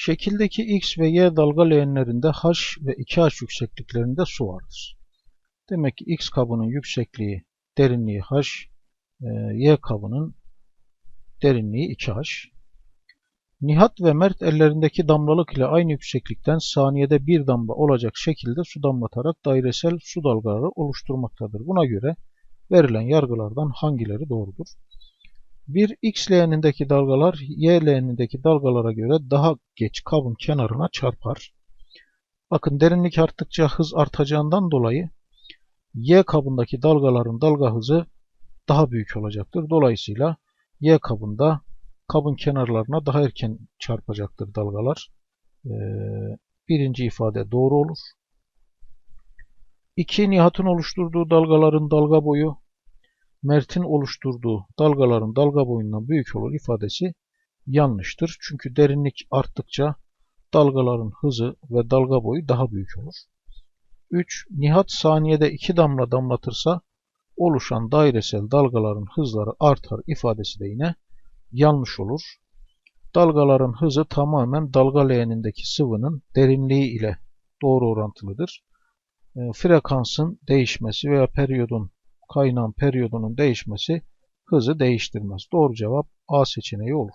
Şekildeki X ve Y dalga leğenlerinde H ve 2H yüksekliklerinde su vardır. Demek ki X kabının yüksekliği, derinliği H, e, Y kabının derinliği 2H. Nihat ve Mert ellerindeki damlalık ile aynı yükseklikten saniyede bir damla olacak şekilde su damlatarak dairesel su dalgaları oluşturmaktadır. Buna göre verilen yargılardan hangileri doğrudur? Bir X leğenindeki dalgalar Y leğenindeki dalgalara göre daha geç kabın kenarına çarpar. Bakın derinlik arttıkça hız artacağından dolayı Y kabındaki dalgaların dalga hızı daha büyük olacaktır. Dolayısıyla Y kabında kabın kenarlarına daha erken çarpacaktır dalgalar. Ee, birinci ifade doğru olur. 2. Nihat'ın oluşturduğu dalgaların dalga boyu Mert'in oluşturduğu dalgaların dalga boyundan büyük olur ifadesi yanlıştır. Çünkü derinlik arttıkça dalgaların hızı ve dalga boyu daha büyük olur. 3. Nihat saniyede 2 damla damlatırsa oluşan dairesel dalgaların hızları artar ifadesi de yine yanlış olur. Dalgaların hızı tamamen dalga leğenindeki sıvının derinliği ile doğru orantılıdır. E, frekansın değişmesi veya periyodun kaynağın periyodunun değişmesi hızı değiştirmez. Doğru cevap A seçeneği olur.